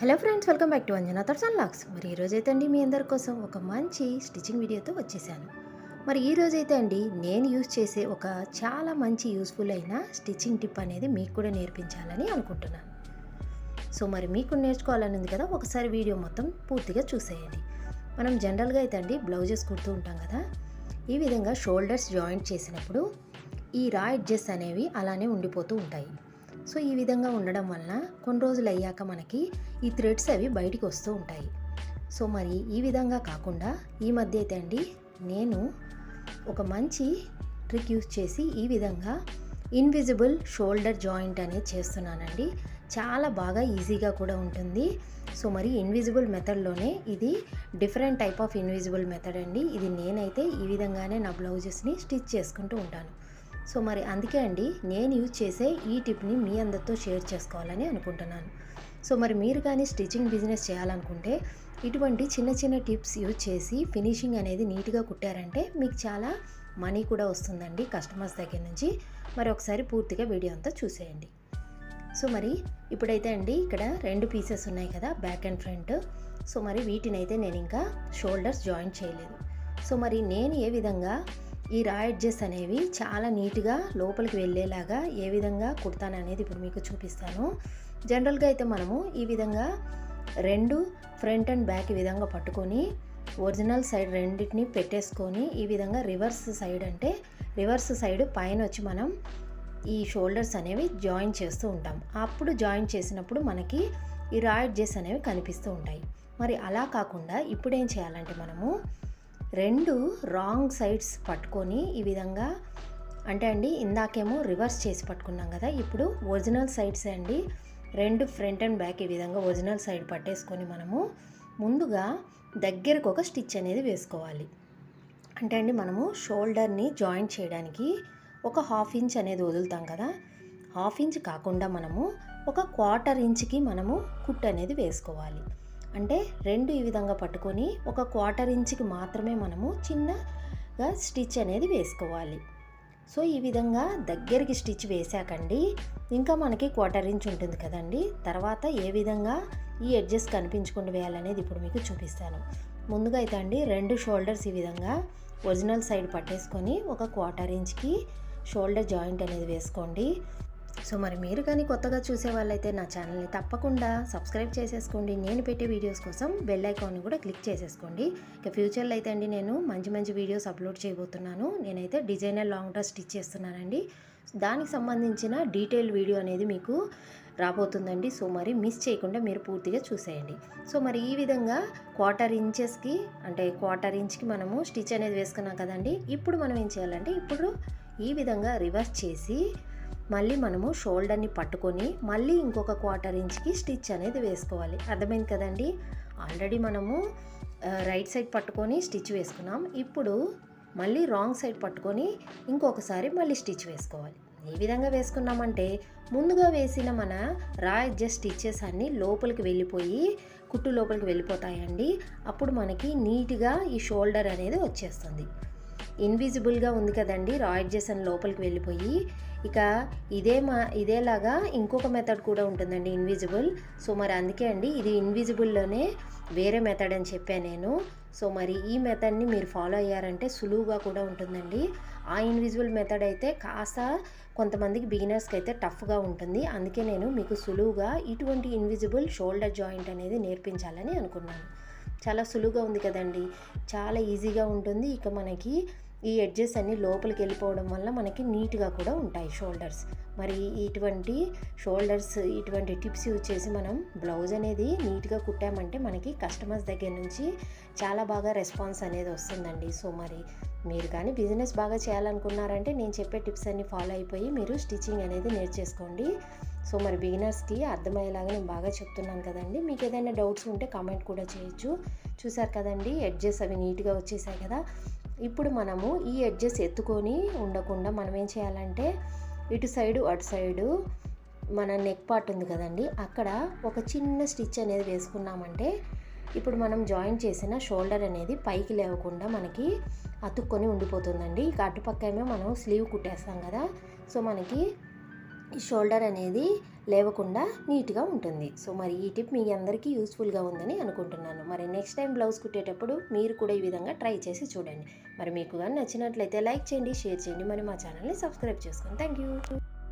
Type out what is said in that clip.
Hello friends welcome back to Anjana tresses and locks. మరి ఈరోజైతే అండి మీ అందరి కోసం ఒక మంచి స్టిచ్చింగ్ వీడియోతో వచ్చేసాను. మరి ఈ అండి నేను యూజ్ చేసే ఒక చాలా మంచి యూస్ఫుల్ అయిన స్టిచ్చింగ్ టిప్ అనేది మీకు కూడా నేర్పించాలని అనుకుంటున్నాను. సో మరి మీకు నేర్చుకోవాలని ఉంది కదా ఒకసారి వీడియో మొత్తం పూర్తిగా చూసేయండి. మనం జనరల్గా అయితే అండి బ్లౌజెస్ కుడుతూ ఉంటాం కదా ఈ విధంగా షోల్డర్స్ జాయింట్ చేసినప్పుడు ఈ రా ఎడ్జెస్ అనేవి అలానే ఉండిపోతూ ఉంటాయి. సో ఈ విధంగా ఉండడం వలన కొన్ని రోజులు అయ్యాక మనకి ఈ థ్రెడ్స్ అవి బయటికి వస్తూ ఉంటాయి. సో మరి ఈ విధంగా కాకుండా ఈ మధ్య అయితే అండి నేను ఒక మంచి ట్రిక్ యూస్ చేసి ఈ విధంగా ఇన్విజిబుల్ షోల్డర్ జాయింట్ అనేది చేస్తున్నానండి. చాలా బాగా ఈజీగా కూడా ఉంటుంది. సో మరి ఇన్విజిబుల్ మెథడ్లోనే ఇది different type of invisible method అండి. ఇది నేనైతే ఈ విధంగానే నా బ్లౌజెస్ని స్టిచ్ చేసుకుంటూ ఉంటాను. సో మరి అందుకే అండి నేను యూజ్ చేసే ఈ టిప్ని మీ అందరితో షేర్ చేసుకోవాలని అనుకుంటున్నాను. సో మరి మీరు కానీ స్టిచ్చింగ్ బిజినెస్ చేయాలనుకుంటే ఇటువంటి చిన్న చిన్న టిప్స్ యూజ్ చేసి ఫినిషింగ్ అనేది నీట్గా కుట్టారంటే మీకు చాలా మనీ కూడా వస్తుందండి కస్టమర్స్ దగ్గర నుంచి. మరి ఒకసారి పూర్తిగా వీడియో అంతా చూసేయండి. సో మరి ఇప్పుడైతే అండి ఇక్కడ రెండు పీసెస్ ఉన్నాయి కదా బ్యాక్ అండ్ ఫ్రంట్. సో మరి వీటిని అయితే నేను ఇంకా షోల్డర్స్ జాయిన్ చేయలేదు. సో మరి నేను ఏ విధంగా ఈ రా ఎడ్జెస్ అనేవి చాలా నీట్గా లోపలికి వెళ్ళేలాగా ఏ విధంగా కుడతాననేది ఇప్పుడు మీకు చూపిస్తాను. జనరల్గా అయితే మనము ఈ విధంగా రెండు ఫ్రంట్ అండ్ బ్యాక్ ఈ విధంగా పట్టుకొని ఒరిజినల్ సైడ్ రెండింటిని పెట్టేసుకొని ఈ విధంగా రివర్స్ సైడ్ అంటే రివర్స్ సైడ్ పైన వచ్చి మనం ఈ షోల్డర్స్ అనేవి జాయిన్ చేస్తూ ఉంటాం. అప్పుడు జాయిన్ చేసినప్పుడు మనకి ఈ రా ఎడ్జెస్ అనేవి కనిపిస్తూ ఉంటాయి. మరి అలా కాకుండా ఇప్పుడు ఏం చేయాలంటే మనము రెండు రాంగ్ సైడ్స్ పట్టుకొని ఈ విధంగా అంటే అండి ఇందాకేమో రివర్స్ చేసి పట్టుకున్నాం కదా ఇప్పుడు ఒరిజినల్ సైడ్స్ అండి. రెండు ఫ్రంట్ అండ్ బ్యాక్ ఈ విధంగా ఒరిజినల్ సైడ్ పట్టేసుకొని మనము ముందుగా దగ్గరకు ఒక స్టిచ్ అనేది వేసుకోవాలి. అంటే అండి మనము షోల్డర్ని జాయింట్ చేయడానికి ఒక హాఫ్ ఇంచ్ అనేది వదులుతాం కదా హాఫ్ ఇంచ్ కాకుండా మనము ఒక క్వార్టర్ ఇంచ్కి మనము కుట్ అనేది వేసుకోవాలి. అంటే రెండు ఈ విధంగా పట్టుకొని ఒక క్వార్టర్ ఇంచ్కి మాత్రమే మనము చిన్నగా స్టిచ్ అనేది వేసుకోవాలి. సో ఈ విధంగా దగ్గరికి స్టిచ్ వేసాకండి. ఇంకా మనకి క్వార్టర్ ఇంచ్ ఉంటుంది కదండి. తర్వాత ఏ విధంగా ఈ ఎడ్జెస్ కనిపించకుండా వేయాలనేది ఇప్పుడు మీకు చూపిస్తాను. ముందుగా అయితే అండి రెండు షోల్డర్స్ ఈ విధంగా ఒరిజినల్ సైడ్ పట్టేసుకొని ఒక క్వార్టర్ ఇంచ్కి షోల్డర్ జాయింట్ అనేది వేసుకోండి. సో మరి మీరు కానీ కొత్తగా చూసే వాళ్ళైతే నా ఛానల్ని తప్పకుండా సబ్స్క్రైబ్ చేసేసుకోండి. నేను పెట్టే వీడియోస్ కోసం బెల్ ఐకాన్ని కూడా క్లిక్ చేసేసుకోండి. ఇక ఫ్యూచర్లో అయితే అండి నేను మంచి మంచి వీడియోస్ అప్లోడ్ చేయబోతున్నాను. నేనైతే డిజైనర్ లాంగ్ డ్రెస్ స్టిచ్ చేస్తున్నానండి. దానికి సంబంధించిన డీటెయిల్ వీడియో అనేది మీకు రాబోతుందండి. సో మరి మిస్ చేయకుండా మీరు పూర్తిగా చూసేయండి. సో మరి ఈ విధంగా క్వార్టర్ ఇంచెస్కి అంటే క్వార్టర్ ఇంచ్కి మనము స్టిచ్ అనేది వేసుకున్నాం కదండి. ఇప్పుడు మనం ఏం చేయాలంటే ఇప్పుడు ఈ విధంగా రివర్స్ చేసి మళ్ళీ మనము షోల్డర్ని పట్టుకొని మళ్ళీ ఇంకొక క్వార్టర్ ఇంచ్కి స్టిచ్ అనేది వేసుకోవాలి. అర్థమైంది కదండి? ఆల్రెడీ మనము రైట్ సైడ్ పట్టుకొని స్టిచ్ వేసుకున్నాం. ఇప్పుడు మళ్ళీ రాంగ్ సైడ్ పట్టుకొని ఇంకొకసారి మళ్ళీ స్టిచ్ వేసుకోవాలి. ఏ విధంగా వేసుకున్నామంటే ముందుగా వేసిన మన రా అడ్జస్ట్ స్టిచ్చెస్ అన్నీ లోపలికి వెళ్ళిపోయి కుట్టు లోపలికి వెళ్ళిపోతాయండి. అప్పుడు మనకి నీట్గా ఈ షోల్డర్ అనేది వచ్చేస్తుంది. ఇన్విజిబుల్గా ఉంది కదండి. రాయల్ ఎడ్జెస్ లోపలికి వెళ్ళిపోయి ఇక ఇదే మా ఇదేలాగా ఇంకొక మెథడ్ కూడా ఉంటుందండి ఇన్విజిబుల్ సో మరి అందుకే అండి ఇది ఇన్విజిబుల్లోనే వేరే మెథడ్ అని చెప్పాను నేను. సో మరి ఈ మెథడ్ని మీరు ఫాలో అయ్యారంటే సులువుగా కూడా ఉంటుందండి. ఆ ఇన్విజిబుల్ మెథడ్ అయితే కాస్త కొంతమందికి బిగినర్స్కి అయితే టఫ్గా ఉంటుంది. అందుకే నేను మీకు సులువుగా ఇటువంటి ఇన్విజిబుల్ షోల్డర్ జాయింట్ అనేది నేర్పించాలని అనుకున్నాను. చాలా సులువుగా ఉంది కదండి. చాలా ఈజీగా ఉంటుంది. ఇక మనకి ఈ ఎడ్జెస్ అన్నీ లోపలికి వెళ్ళిపోవడం వల్ల మనకి నీట్గా కూడా ఉంటాయి షోల్డర్స్. మరి ఇటువంటి షోల్డర్స్ ఇటువంటి టిప్స్ యూజ్ చేసి మనం బ్లౌజ్ అనేది నీట్గా కుట్టామంటే మనకి కస్టమర్స్ దగ్గర నుంచి చాలా బాగా రెస్పాన్స్ అనేది వస్తుందండి. సో మరి మీరు కానీ బిజినెస్ బాగా చేయాలనుకున్నారంటే నేను చెప్పే టిప్స్ అన్ని ఫాలో అయిపోయి మీరు స్టిచ్చింగ్ అనేది నేర్చేసుకోండి. సో మరి బిగినర్స్కి అర్థమయ్యేలాగా నేను బాగా చెప్తున్నాను కదండి. మీకు ఏదైనా డౌట్స్ ఉంటే కామెంట్ కూడా చేయొచ్చు. చూసారు కదండి ఎడ్జెస్ అవి నీట్గా వచ్చేసాయి కదా. ఇప్పుడు మనము ఈ ఎడ్జెస్ ఎత్తుకొని ఉండకుండా మనం ఏం చేయాలంటే ఇటు సైడు అటు సైడు మన నెక్ పార్ట్ ఉంది కదండి అక్కడ ఒక చిన్న స్టిచ్ అనేది వేసుకున్నామంటే ఇప్పుడు మనం జాయిన్ చేసిన షోల్డర్ అనేది పైకి లేవకుండా మనకి అతుక్కొని ఉండిపోతుందండి. ఇక అటుపక్క ఏమో మనం స్లీవ్ కుట్టేస్తాం కదా సో మనకి ఈ షోల్డర్ అనేది లేవకుండా నీట్గా ఉంటుంది. సో మరి ఈ టిప్ మీ అందరికీ యూస్ఫుల్గా ఉందని అనుకుంటున్నాను. మరి నెక్స్ట్ టైం బ్లౌజ్ కుట్టేటప్పుడు మీరు కూడా ఈ విధంగా ట్రై చేసి చూడండి. మరి మీకు కానీ నచ్చినట్లయితే లైక్ చేయండి షేర్ చేయండి. మరి మా ఛానల్ని సబ్స్క్రైబ్ చేసుకోండి థ్యాంక్ యూ